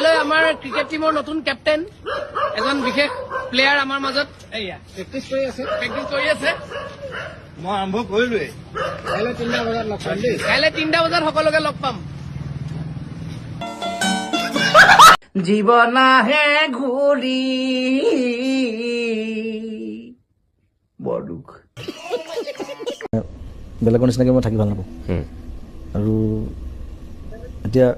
কাইলৈ আমাৰ ক্ৰিকেট টীমৰ নতুন কেপ্টেইন এজন বিশেষ প্লেয়াৰ আমাৰ মাজত। এয়া প্ৰেক্টিচ কৰি আছে। প্ৰেক্টিচ কৰি আছে। মই আৰম্ভ কৰিলোৱেই। কাইলৈ তিনিটা বজাত লগ পাম দেই। কাইলৈ তিনিটা বজাত সকলোকে লগ পাম। জীৱন আহে ঘূৰি। বৰ দুখ। বেলেগৰ নিচিনাকৈ মই থাকি ভালো নাপাওঁ। আৰু এতিয়া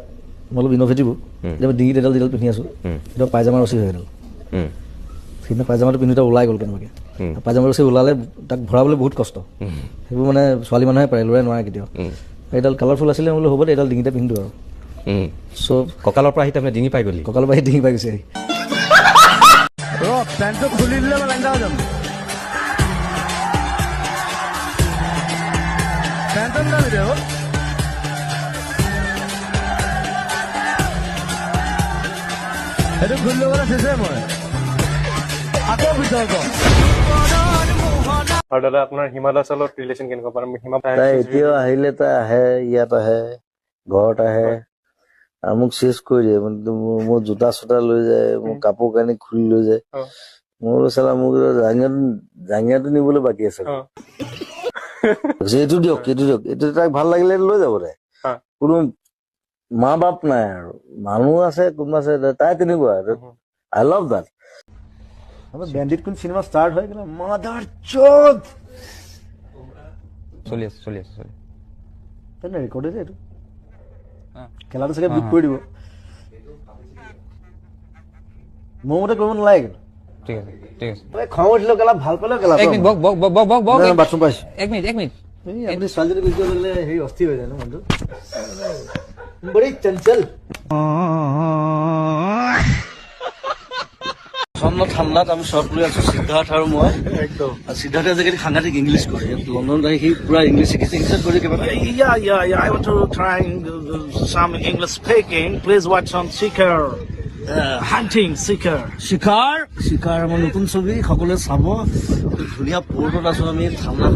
মই অলপ ইন'ভেটিভো এতিয়া মই ডিঙিত এডাল যিডাল পিন্ধি আছোঁ। এতিয়া পায়জামা ৰচি হয় এডাল। সেইদিনা পায়জামাটো পিন্ধোতে ওলাই গ'ল কেনেবাকৈ। পায়জামা ৰচি ওলালে তাক ভৰাবলৈ বহুত কষ্ট। সেইবোৰ মানে ছোৱালী মানুহে পাৰে ল'ৰাই নোৱাৰে কেতিয়াও। এইডাল কালাৰফুল আছিলে মই বোলো হ'ব দে এইডাল ডিঙিতে পিন্ধো আৰু। চ' কঁকালৰ পৰা আহি তাৰমানে ডিঙি পাই গ'লি। কঁকালৰ পৰা ডিঙি পাই গৈছে আহি। ৰ পেণ্টটো খুলি দিলে মই লেংডা হৈ যাম। পেণ্টটো নামি দে অ' সেইটো খুলি ল'বলৈ চেষ্টাই মই আকৌ ভিতৰত ক আৰু দাদা আপোনাৰ হিমা দাসৰ লগত ৰিলেশ্যন কেনেকুৱা পাম হিমা তাই এতিয়াও আহিলে তাই আহে ইয়াত আহে ঘৰত আহে আৰু মোক চেচ কৰি দিয়ে মানে মোৰ জোতা চোতা লৈ যায় মোৰ কাপোৰ কানি খুলি লৈ যায়। মোৰ চালা মোক জাঙিয়াটো জাঙিয়াটো নিবলৈ বাকী আছে এইটো দিয়ক এইটো দিয়ক এইটো তাক ভাল লাগিলে লৈ যাব তাই অ। কোনো মা বাপ নাই আৰু। মানুহ আছে কোনোবা আছে তাই তেনেকুৱা। আই লাভ দাট বেণ্ডিত কোন চিনেমা ষ্টাৰ্ট হৈ গ'লে মাদাৰ চোদ চলি আছে চলি আছে চলি আছে। তেনে ৰেকৰ্ড হৈছে এইটো। খেলাটো চাগে বিট কৰি দিব। মোৰ মতে কৰিব নালাগে। ঠিক আছে ঠিক আছে। খং উঠিলেও কেলা ভাল পালেও কেলা এক মিনিট বক বক বক বক বক বক নাই, বাথৰুম পাইছো। এক মিনিট এক মিনিট। আপুনি ছোৱালীজনী গুচি গ'লে হেৰি অস্থিৰ হৈ যায় ন মনটো বড়ি চঞ্চল প্ৰচণ্ড ঠাণ্ডাত আমি শ্বৰ্ট লৈ আছো সিদ্ধাৰ্থ আৰু মই একদম সিদ্ধাৰ্থে আজিকালি সাংঘাতিক ইংলিছ কৰে লণ্ডনত আহি সি পুৰা ইংলিছ শিকিছে ইংলিছত কৰি কিবা yeah. I want to try uh, some English speaking. Please watch on Seeker. Uh, hunting Seeker. চিকাৰ চিকাৰ আমাৰ নতুন ছবি সকলোৱে চাব ধুনীয়া পৰ্টত আছো আমি ঠাণ্ডা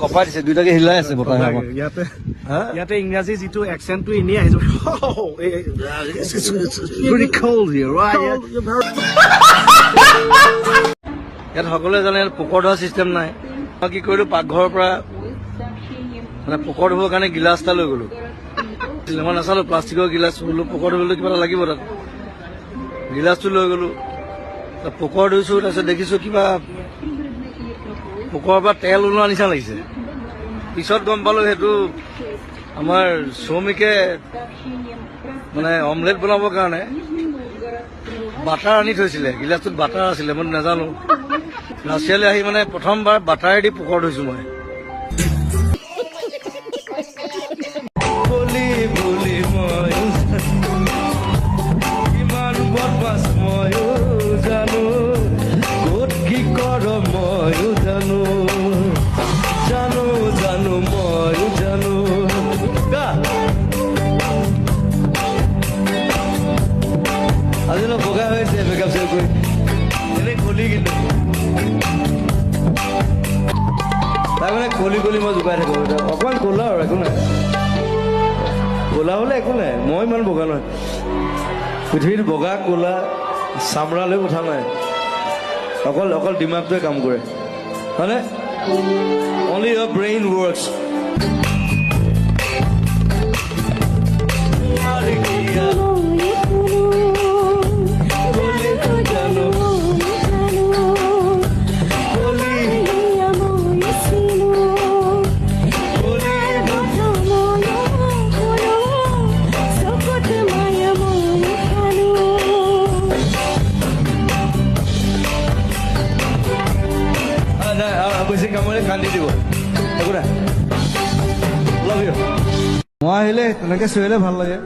কপাই দিছে দুইটাকে হিলাই আছে বতাহে আমাক ইয়াতে? ইয়াতে ইংৰাজী যিটো একচেণ্টটো এনেই আহিছে here, right? ইয়াত সকলোৱে জানে ইয়াত পোকৰ ধোৱা চিষ্টেম নাই। মই কি কৰিলো পাকঘৰৰ পৰা মানে পোকৰ ধুবৰ কাৰণে গিলাচ এটা লৈ গ'লো। মই নাচালো প্লাষ্টিকৰ গিলাচ বোলো পোকৰ ধুবলৈ কিবা এটা লাগিব তাত। গিলাচটো লৈ গ'লো। পোকৰ ধুইছো তাৰপিছত দেখিছো কিবা পোকৰ পৰা তেল ওলোৱা নিচিনা লাগিছে। পিছত গম পালো সেইটো আমাৰ শ্ৰমিকে মানে অমলেট বনাবৰ কাৰণে বাটাৰ আনি থৈছিলে গিলাচটোত বাটাৰ আছিলে মই নাজানো। ৰাছিয়ালৈ আহি মানে প্ৰথমবাৰ বাটাৰেদি পোকৰ ধুইছো মই। হৈছে মেকআপ চেকআপ কৰি এনেই কলি কিন্তু তাই মানে কলি কলি মই জোকাই থাকো অকণমান ক'লা আৰু একো নাই ক'লা হ'লে একো নাই মই ইমান বগা নহয় পৃথিৱীত বগা ক'লা চামৰালৈ কথা নাই অকল অকল দিমাগটোৱে কাম কৰে হয়নে অনলি ইয়ৰ ব্ৰেইন ৱৰ্কছ আহিলে তেনেকে চিঞৰিলে ভাল লাগে।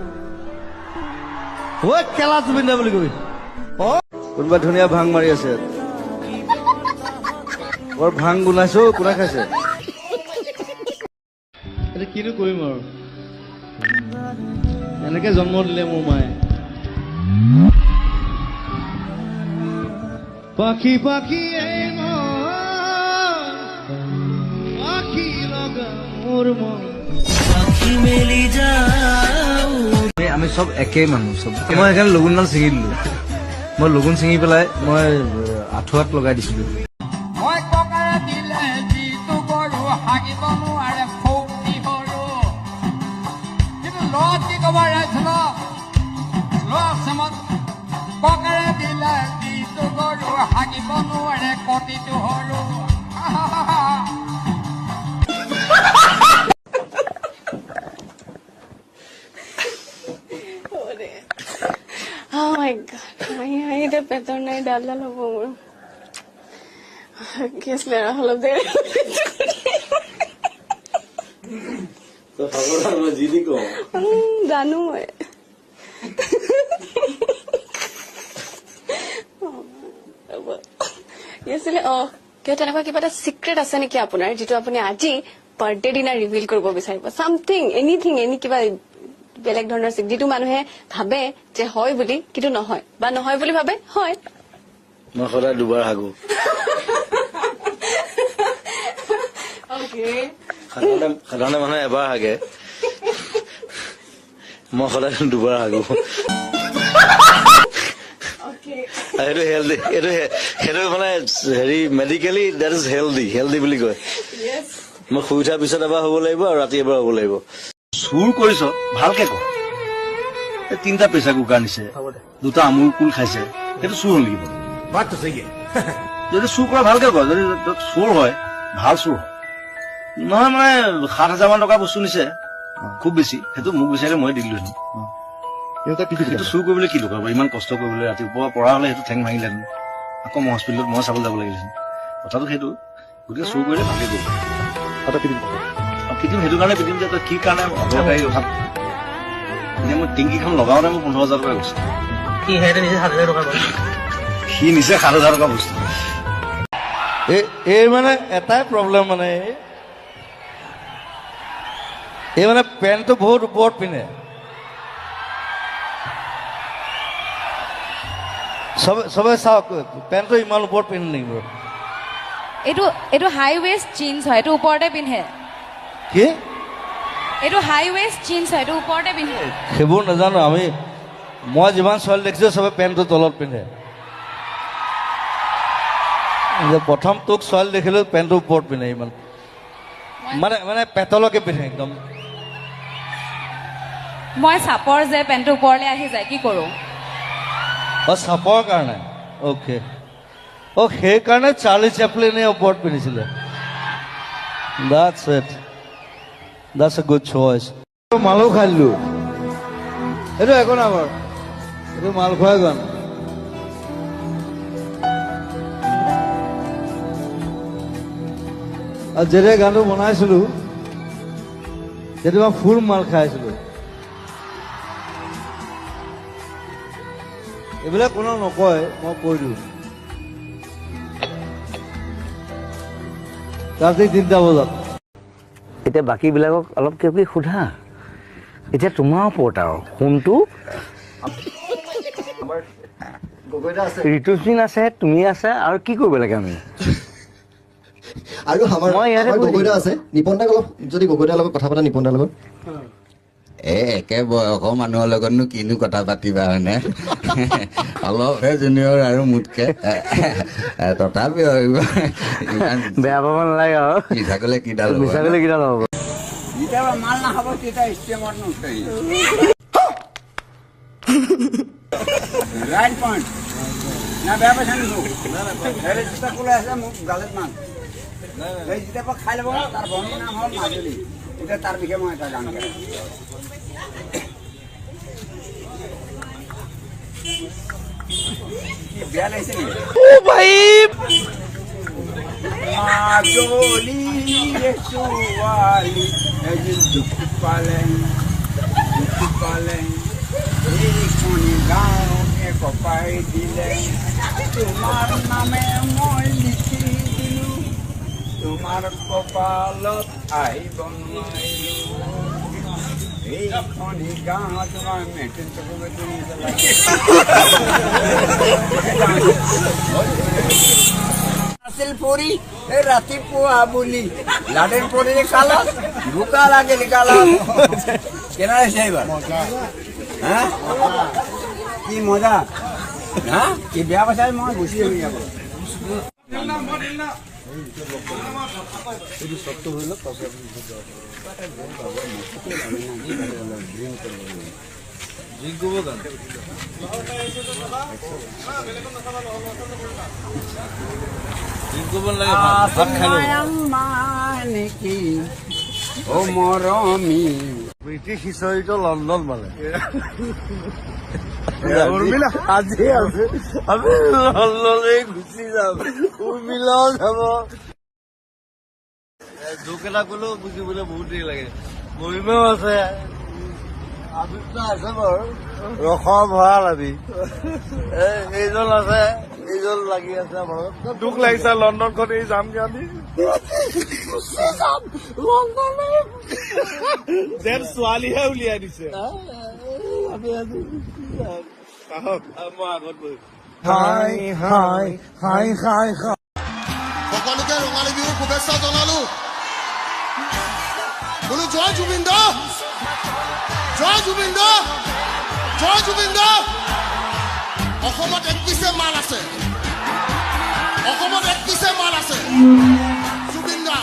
ঐ কেলা জুবিন দা বুলি কবি। অ। কোনোবা ধুনীয়া ভাং মাৰি আছে। বৰ ভাং গোনাইছো কোনে খাইছে? এতিয়া কিনো কৰিম আৰু? এনেকে জন্ম দিলে মোৰ মায়ে। পাখি পাখি লগা মোৰ মন। আমি চব একেই মানুহ চব মই সেইকাৰণে লগুণডাল ছিঙি দিলোঁ। মই লগুণ ছিঙি পেলাই মই আঁঠুৱাত লগাই দিছিলোঁ। নাই ডাল ডাল হ'ব মোৰ কি আছিলে আৰু অলপ দেৰি উম, জানো মই ৰ'ব। কি অ কিয় তেনেকুৱা কিবা এটা চিক্ৰেট আছে নেকি আপোনাৰ যিটো আপুনি আজি বাৰ্থডে দিনা ৰিভিল কৰিব বিচাৰিব চামথিং এনিথিং এনি কিবা বেলেগ ধৰণৰ যিটো মানুহে ভাবে যে হয় বুলি কিন্তু নহয় বা নহয় বুলি ভাবে হয়। মই সদায় দুবাৰ হাগো Okay. সাধাৰণতে মানুহে এবাৰ হাগে মই সদায় দুবাৰ হাগো সেইটো হেল্ডি সেইটো হে- সেইটো মানে হেৰি medically that is healthy healthy বুলি কয়। Yes. মই শুই উঠাৰ পিছত এবাৰ হ'ব লাগিব আৰু ৰাতি এবাৰ হ'ব লাগিব চুৰ কৰিছ ভালকে ক এই তিনিটা প্ৰেচাৰ কুকাৰ নিছে দুটা আমুল কুল খাইছে সেইটো চুৰ হ'ল নেকি বাৰু? যদি চুৰ কৰা ভালকে ক যদি চুৰ হয় ভাল চুৰ হয়। নহয় মানে সাত হাজাৰ মান টকা বস্তু নিছে খুব বেছি। সেইটো মোক বিচাৰিলে মই দি দিলোহেঁতেন সেইটো চুৰ কৰিবলৈ কি দৰকাৰ বাৰু ইমান কষ্ট কৰিবলৈ ৰাতিপুৱা পৰা হ'লে সেইটো ঠেং ভাঙিলেহেঁতেন আকৌ মই হস্পিটেলত মই চাবলৈ যাব লাগিলেহেঁতেন কথাটো সেইটো। গতিকে চুৰ কৰিলে ভালকে কৰিব পিটিম সেইটো কাৰণে পিটিম যে তই কি কাৰণে অদৰকাৰী এতিয়া মই টিংকিখন লগাওঁতে মোৰ পোন্ধৰ হাজাৰ টকা গৈছে। সি নিচে সাত হাজাৰ টকা বস্তু। এই মানে এটাই প্ৰব্লেম মানে এই- মানে পেণ্টটো বহুত ওপৰত পিন্ধে। চবে চবে চাওক পেণ্টটো ইমান ওপৰত পিন্ধে নেকি বাৰু এইটো এইটো হাই ৱেষ্ট জিন্স হয় এইটো ওপৰতে পিন্ধে। কি? এইটো হাই ৱেষ্ট জিন্স হয় এইটো ওপৰতে পিন্ধে। সেইবোৰ নাজানো আমি মই যিমান ছোৱালী দেখিছোঁ চবে পেণ্টটো তলত পিন্ধে। প্ৰথম তোক ছোৱালী দেখিলোঁ পেণ্টটো ওপৰত পিন্ধে ইমান। মানে মানে পেটলৈকে পিন্ধে একদম। মই চাপৰ যে পেণ্টটো ওপৰলৈ আহি যায় কি কৰোঁ? অঁ চাপৰ কাৰণে। অ'কে। অঁ সেইকাৰণে চাৰ্লি চেপলিনে ওপৰত পিন্ধিছিলে। That's it that's a good choice মালো খাই দিলোঁ এইটো একো নাই বাৰু। এইটো মাল খোৱাই গান আৰু যেতিয়া গানটো বনাইছিলোঁ তেতিয়া ফুল মাল খাইছিলোঁ। এইবিলাক কোনো নকয় মই কৈ দিওঁ। ৰাতি তিনিটা বজাত। এতিয়া বাকীবিলাকক অলপ কিবা কিবি সোধা। এতিয়া তোমাৰ ওপৰত আৰু সোণটো ঋতুস্বিন আছে তুমি আছে আৰু কি কৰিব লাগে আমি? আৰু আমাৰ গগৈদা আছে। নিপন দাক অলপ যদি গগৈদাৰ লগত কথা পাতা নিপন দাৰ লগত। এ একে বয়সৰ মানুহৰ লগতনো কিনো কথা পাতিবা হয়নে? অলপহে জুনিয়ৰ আৰু মোতকে। তথাপিও বেয়া পাব নালাগে আৰু। মিছা ক'লে কিডাল হ'ব, মিছা কৰিলে কিডাল হ'ব? মাল নাখাব তেতিয়া ষ্টেমত নুঠেই ৰাইট পইণ্ট না বেয়া পাইছা নেকি? ক'লে গালত মান সেই যেতিয়াৰ পৰা খাই ল'ব তাৰ ভনীৰ নাম হ'ল মাজুলী। এতিয়া তাৰ বিষয়ে মই এটা গান গাই কি বেয়া লাগিছে নেকি? মাজুলী ছোৱালী এদিন দুখ পালে দুখ পালে এইখন গাঁৱকে কপাই দিলে। তোমাৰ নামে মই লিখি দিলো তোমাৰ কপালত আহিব নোৱাৰিলো এইখন গাঁৱত তোমাৰ মেট্ৰিক চকুবেটি আছিল পৰি এই ৰাতিপুৱা বুলি। লাডেন পৰি কালত বোকা লাগিল কালত কেনে হৈছে এইবাৰ হা কি মজা? হা কি বেয়া পাইছা মই গুচি যাবি? শুধু শক্ত হইল তারপরে আপনি ড্রিঙ্ক করব ড্রিঙ্ক করব কেন ড্রিঙ্ক করবেন অ মৰমী ব্ৰিটিছ হিষ্টৰীটো লণ্ডন মানে আজি আছে। আমি লণ্ডনে গুচি যাম উৰ্মিলাও যাব। জোক এটা ক'লেও বুজিবলৈ বহুত দেৰি লাগে। মহিমাও আছে। আবিৰ্তা আছে বাৰু। ৰসৰ ভঁৰাল আমি। এই- এইজন আছে। এইজন লাগি আছে আমাৰ দুখ লাগিছে লণ্ডনখন এই যাম আমি। যেন ছোৱালীহে উলিয়াই দিছে। মই আগত বহিম হাই হাই হাই হাই হাই। সকলোকে ৰঙালী বিহুৰ শুভেচ্ছা জনালো। বোলো জয় জুবিন দা। জয় জুবিন দা। জয় জুবিন দা। অসমত একপিছে মাল আছে। অসমত একপিছে মাল আছে। জুবিন দা।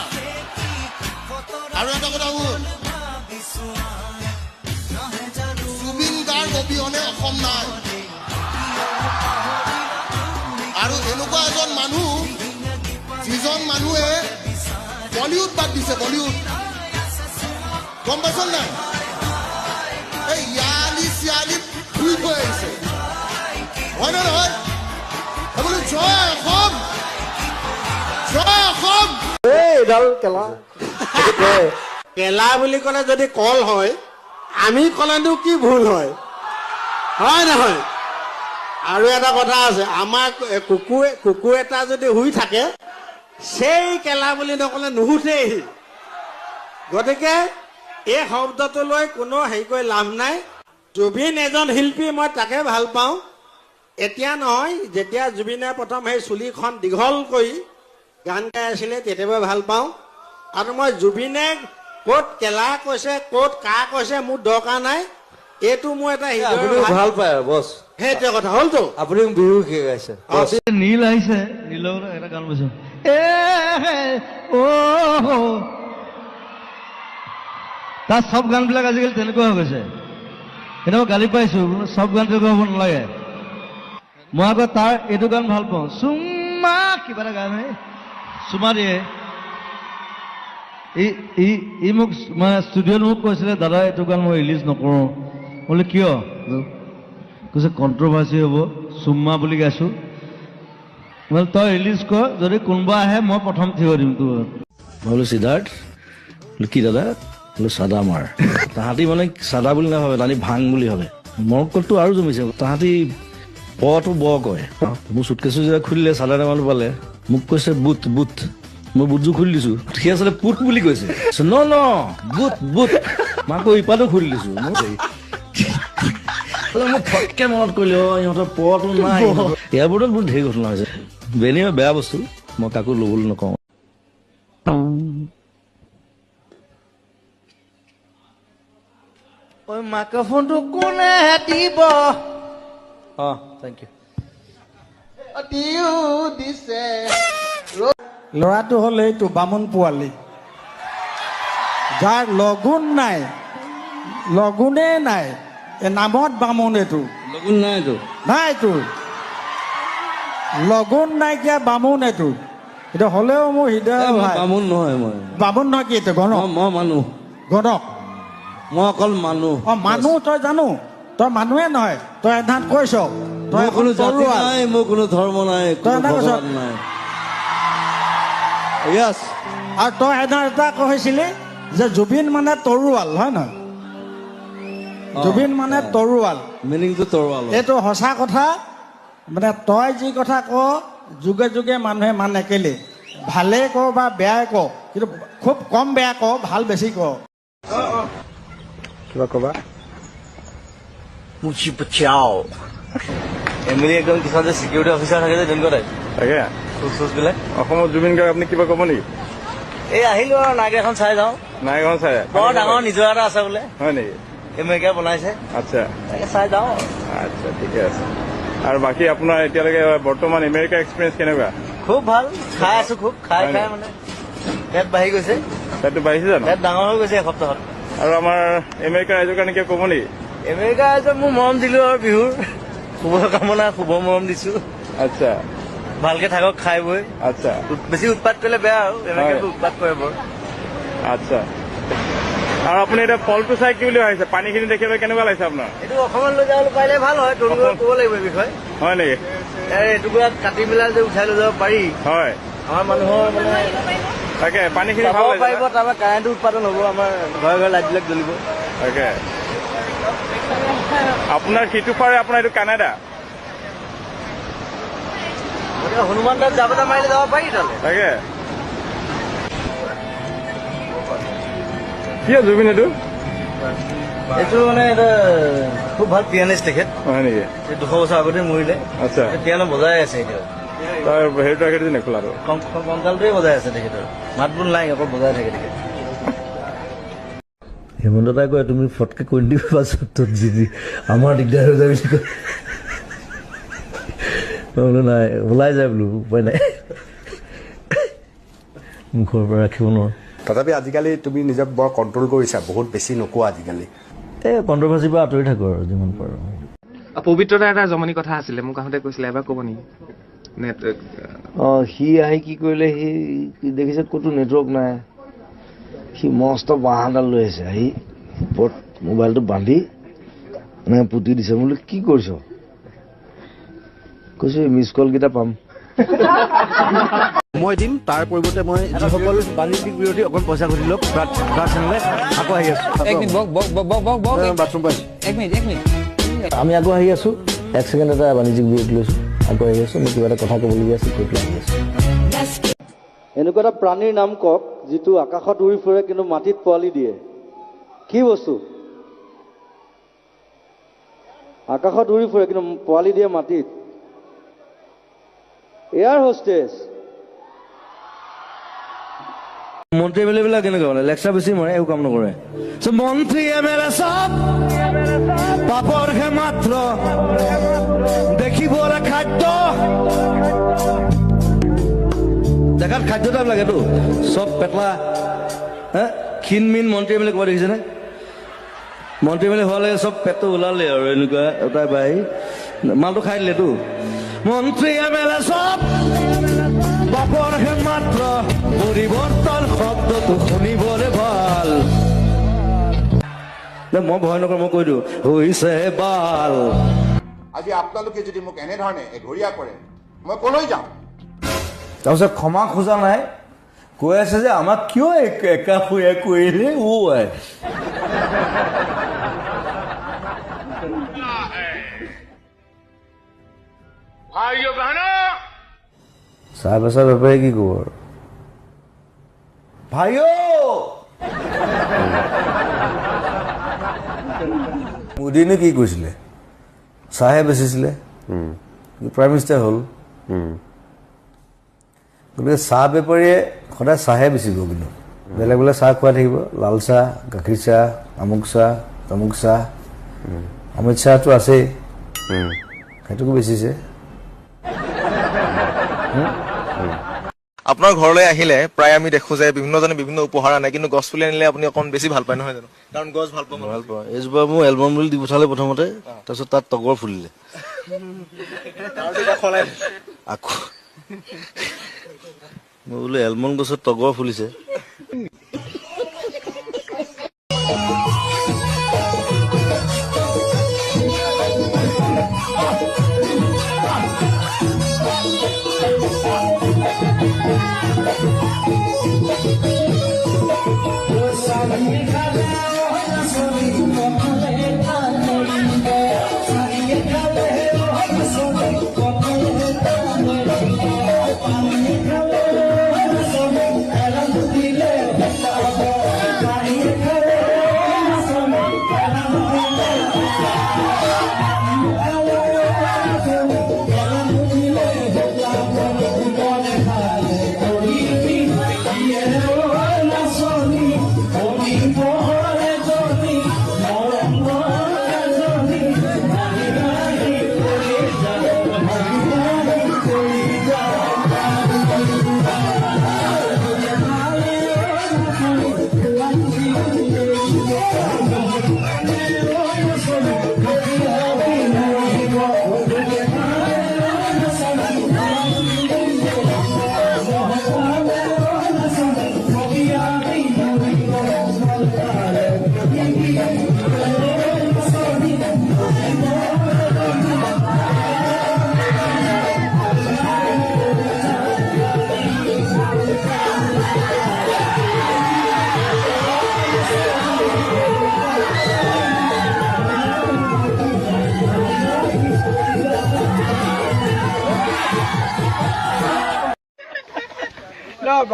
আৰু এটা কথা শুন। জুবিন গাৰ অবিহনে অসম নাই। আৰু এনেকুৱা এজন মানুহ, যিজন মানুহে বলিউড বাদ দিছে, বলিউড। গম পাইছ নাই? এই ইয়ালি চিয়ালি ঘূৰি থৈ আহিছে। হয় নে নহয় এই বোলো জয় অসম জয় অসম এইডাল কেলা। কেলা বুলি ক'লে যদি কল হয় আমি ক'লেনো কি ভুল হয়? হয় নহয় আৰু এটা কথা আছে আমাৰ কুকুৰ কুকুৰ এটা যদি শুই থাকে সেই কেলা বুলি নক'লে নুশুঠেই। গতিকে এই শব্দটো লৈ কোনো হেৰি কৰি লাভ নাই। জুবিন এজন শিল্পী মই তাকে ভালো পাওঁ। এতিয়া নহয় যেতিয়া জুবিনে প্ৰথম সেই চুলিখন দীঘল কৰি গান গাই আছিলে তেতিয়াবা ভাল পাওঁ। আৰু মই জুবিনে ক'ত কেলা কৈছে ক'ত কা কৈছে মোৰ দৰকাৰ নাই। এইটো মোৰ এটা। ভাল পায় বছ। সেইটোৱে কথা হ'লতো? আপুনি বিহু শিকাইছে নীল আহিছে নীলৰ এটা গান অ তাৰ চব গানবিলাক আজিকালি তেনেকুৱা হৈ গৈছে। এতিয়া মই গালি পাইছো চব গান তেনেকুৱা হ'ব নালাগে। মই আকৌ তাৰ এইটো গান ভাল পাওঁ। চুমা কিবা এটা গান এই চুমা দিয়ে। ই ই মোক মানে ষ্টুডিঅ'ত মোক কৈছিলে দাদা এইটো গান মই ৰিলিজ নকৰোঁ। বোলে কিয়? কৈছে কণ্ট্ৰভাৰ্চি হ'ব চুম্মা বুলি গাইছোঁ। বোলে তই ৰিলিজ কৰ যদি কোনোবা আহে মই প্ৰথম থিয় দিম তোৰ মই বোলো সিদ্ধাৰ্থ বোলো কি দাদা? বোলো চাদা মাৰ। তাহাঁতি মানে চাদা বুলি নাভাবে তাহাঁতি ভাং বুলি ভাবে। মৰকলটো আৰু জমিছে। তাহাঁতি পটো ব কয়। মোৰ চুটকেছো যেতিয়া খুলিলে চাদা মানুহ পালে। মোক কৈছে বুট বুট। মই বুটযোৰ খুলি দিছো। সি আচলতে পুট বুলি কৈছে। ন ন বুট বুট। মই আকৌ ইপাতো খুলি দিছো। মোক ফটকে মনত কৰিলে অ ইহঁতৰ পটো নাই। এয়াৰপৰ্টত বহুত ধেৰ ঘটনা হৈছে। বেনি বেয়া বস্তু মই কাকো ল'বলৈ নকওঁ। মাইক্ৰফোনটো কোনে দিব অ। থেংক ইউ দিছে ল'ৰাটো হ'ল এইটো বামুণ পোৱালি। যাৰ লগুণ নাই লগুণেই নাই এই নামত বামুণ এইটো। লগুণ নাই এইটো। নাই এইটো। লগুণ নাইকিয়া বামুণ এইটো। এইটো হ'লেও মোৰ হৃদয় বামুণ নহয় মই। বামুণ নহয় কি এইটো গণক? মই মানুহ। গণক। মই অকল মানুহ। অ মানুহ তই জানো? তই মানুহে নহয় তই এধাত কৈছ তই কোনো জাতি। নাই মোৰ কোনো ধৰ্ম নাই তই। ভগৱান নাই। য়েছ আৰু তই এধাৰ এটা কৈছিলি যে জুবিন মানে তৰোৱাল হয় নহয় জুবিন মানে তৰোৱাল মিনিংটো তৰোৱাল এইটো সঁচা কথা মানে তই যি কথা ক যুগে যুগে মানুহে মানে কেলে ভালে ক বা বেয়াই ক কিন্তু খুব কম বেয়া ক ভাল বেছি ক কিবা ক'বা মুচি পচাও এমএলএ একদম কিছুমান যে চিকিউৰিটি অফিচাৰ থাকে যে তেনেকুৱা টাইপ তাকে। চুচ চুচ বিলাক অসমত জুবিন গাৰ্গ আপুনি কিবা ক'ব নেকি? এই আহিলো আৰু এখন চাই যাওঁ। এখন চাই। বৰ ডাঙৰ নিজৰ এটা আছে বোলে। হয় নেকি? আমেৰিকা বনাইছে। আচ্ছা। তাকে চাই যাওঁ। আচ্ছা ঠিকে আছে। আৰু বাকী আপোনাৰ এতিয়ালৈকে বৰ্তমান আমেৰিকা এক্সপিৰিয়েঞ্চ কেনেকুৱা? খুব ভাল। খাই আছো খুব। খাই খাই? মানে পেট বাঢ়ি গৈছে। পেটটো বাঢ়িছে জানো? পেট ডাঙৰ হৈ গৈছে এসপ্তাহত। আৰু আমাৰ আমেৰিকা ৰাইজৰ কাৰণে কিয় ক'ব নেকি? আমেৰিকা ৰাইজক মোৰ মৰম দিলো আৰু বিহুৰ। শুভ কামনা শুভ মৰম দিছো। আচ্ছা। ভালকে থাকক খাই বৈ। আচ্ছা। বেছি উৎপাত কৰিলে বেয়া আৰু আমেৰিকাটো উৎপাত কৰে বৰ। আচ্ছা। আৰু আপুনি এতিয়া ফলটো চাই কি বুলি ভাবিছে? পানীখিনি দেখিবলৈ কেনেকুৱা লাগিছে আপোনাৰ? এইটো অসমত লৈ যাবলৈ পাৰিলে ভাল হয় তৰুণক ক'ব লাগিব এই বিষয়ে। হয় নেকি? এই এটুকুৰাত কাটি পেলাই যে উঠাই লৈ যাব পাৰি। হয়। আমাৰ মানুহৰ মানে তাকে পানীখিনি পাৰিব তাৰপৰা কাৰেণ্টটো উৎপাদন হ'ব আমাৰ ঘৰে ঘৰে লাইটবিলাক জ্বলিব। তাকে। আপোনাৰ সিটো পাৰে আপোনাৰ এইটো কানাডা। হনুমান দাস মাৰিলে যাব পাৰি তাকে। জুবিন এইটো? এইটো মানে এটা খুব ভাল পিয়ানিষ্ট তেখেত। হয় নেকি? দুশ বছৰ আগতে মৰিলে। আচ্ছা। পিয়ানো বজাই আছে এতিয়া তাৰ হেৰিটো ৰাখি দিছে নে খোলাটো কংকালটোৱে বজাই আছে তেখেতৰ। মাত বোল নাই অকল বজাই থাকে তেখেত হেমন্ত দাই কয় তুমি ফটকে কৈ নিদিবা পাছত তোৰ যি আমাৰ দিগদাৰ হৈ যায় বুলি কয় মই বোলো নাই ওলাই যায় বোলো উপায় নাই। মুখৰ পৰা ৰাখিব নোৱাৰোঁ। তথাপি আজিকালি তুমি নিজক বৰ কণ্ট্ৰল কৰিছা বহুত বেছি নোকোৱা আজিকালি। এই কণ্ট্ৰভাৰ্চিৰ পৰা আঁতৰি থাকোঁ আৰু যিমান পাৰোঁ। পবিত্ৰতা এটা জমনি কথা আছিলে মোক আহোঁতে কৈছিলে এবাৰ ক'ব নেকি? নেটৱৰ্ক অঁ সি আহি কি কৰিলে সি দেখিছে ক'তো নেটৱৰ্ক নাই। সি মস্ত বাঁহ এডাল লৈ আহিছে আহি ওপৰত মোবাইলটো বান্ধি এনেকৈ পুতি দিছে মই বোলো কি কৰিছ কৈছো মিছ কলকেইটা পাম মই দিম তাৰ পৰিৱৰ্তে মই যিসকল বাণিজ্যিক বিৰোধী অকণ পইচা ঘটি লওক চেনেলে আকৌ আহি আছো। বাথৰুম পাইছো এক মিনিট এক মিনিট। আমি আকৌ আহি আছো। এক ছেকেণ্ড এটা বাণিজ্যিক বিৰতি লৈছো। আকৌ আহি আছো। মই কিবা এটা কথা ক'বলগীয়া আছে কৈ পেলাই আহি আছো? এনেকুৱা এটা প্ৰাণীৰ নাম কওক, যিটো আকাশত উৰি ফুৰে কিন্তু মাটিত পোৱালি দিয়ে। কি বস্তু? আকাশত উৰি ফুৰে কিন্তু পোৱালি দিয়ে মাটিত। এয়াৰ হোষ্টেজ মন্ত্ৰী এম এল কেনেকুৱা মানে? লেকচাৰ বেছি মাৰে, একো কাম নকৰে। মন্ত্ৰী এ চব পাপৰহে মাত্ৰ। দেখিবলৈ খাদ্য। দেখাত খাদ্য টাইপ লাগেতো চব পেটলা, হে? ক্ষীণ মিন মন্ত্ৰী এম এল এ ক'ৰবাত দেখিছেনে? মন্ত্ৰী এম এ হোৱা লাগে চব পেটটো ওলালে আৰু এনেকুৱা এটাই বাই। মালটো খাই দিলেতো মন্ত্ৰী এম এল এ চব বাপৰহে মাত্ৰ পৰিৱৰ্তন শব্দটো শুনিবলৈ ভালো। মই ভয় নকৰোঁ, মই কৈ দিওঁ, হৈছে বাল। আজি আপোনালোকে যদি মোক এনেধৰণে এঘৰীয়া কৰে, মই কলৈ যাম তাৰপিছত ক্ষমা খোজা নাই। কৈ আছে যে আমাক কিয় এক- একাষৰীয়া কৰিলে? ও আই। চাহ বেচা বেপাৰী কি ক'ব আৰু? ভাইও! মোদীনে কি কৈছিলে? চাহে বেচিছিলে। প্ৰাইম মিনিষ্টাৰ হ'ল। গতিকে চাহ বেপাৰীয়ে সদায় চাহে বেচিব কিন্তু। বেলেগ বেলেগ চাহ খুৱাই থাকিব। লাল চাহ গাখীৰ চাহ আমুক চাহ তামুক চাহ অমিত শ্বাহটো আছেই। সেইটোকো বেচিছে। আপোনাৰ ঘৰলৈ আহিলে প্ৰায় আমি দেখো যে বিভিন্নজনে বিভিন্ন উপহাৰ আনে কিন্তু গছ পুলি আনিলে আপুনি অকণ বেছি ভাল পায় নহয় জানো? কাৰণ গছ ভাল পাব ভাল পাওঁ। এইজোপা মোৰ এলবাম বুলি দি পঠালে প্ৰথমতে তাৰপিছত তাত তগৰ ফুলিলে। আকৌ মই বোলো এলমন গছত তগৰ ফুলিছে।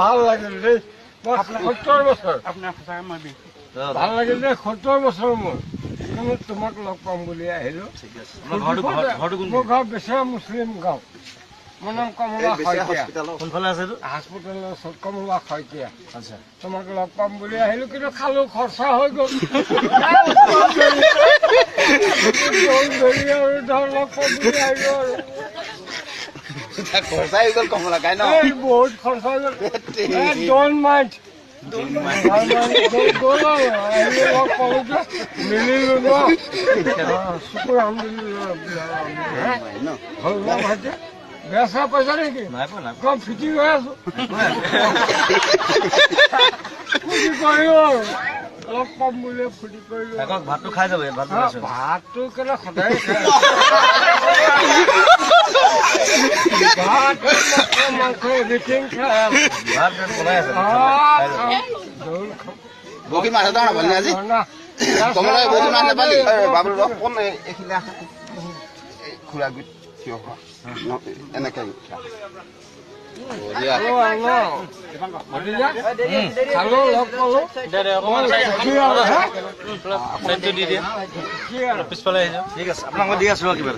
ভাল লাগিল দেই মই সত্তৰ বছৰ আপোনাৰ সঁচাকৈ মই বিহু ভাল লাগিল দেই সত্তৰ বছৰ মোৰ তোমাক লগ পাম বুলি আহিলো মোৰ ঘৰ বেচেৰা মুছলিম গাঁও মোৰ নাম কমলা শইকীয়া কোনফালে আছে এইটো হস্পিটেলৰ ওচৰত কমলা শইকীয়া আচ্ছা তোমাক লগ পাম বুলি আহিলো কিন্তু খালো খৰচা হৈ গ'ল গ'ল ধৰি আৰু ধৰ লগ পাম বুলি আহিলো আৰু খৰচা হৈ গ'ল কমলাকাই ন? বহুত খৰচা হৈ গ'ল। বেচা পইচা নেকি কম ফিটি হৈ আছো। কৰিও আৰু লগ পাম বুলি ফূৰ্তি কৰিলো আকৌ ভাতটো খাই যাব ভাতটো কেলে সদায় খায়? ভাত মাংস এভৰিথিং। বগী মাছ এটা নাপালি আজি না, কমলা বগী মাছ নাপালি বাবুল কোন এইখিনি আছে খুৰা গুট থিয় হোৱা এনেকে? পিছফালে আহি ঠিক আছে আপোনাক মই দি আছো কিবা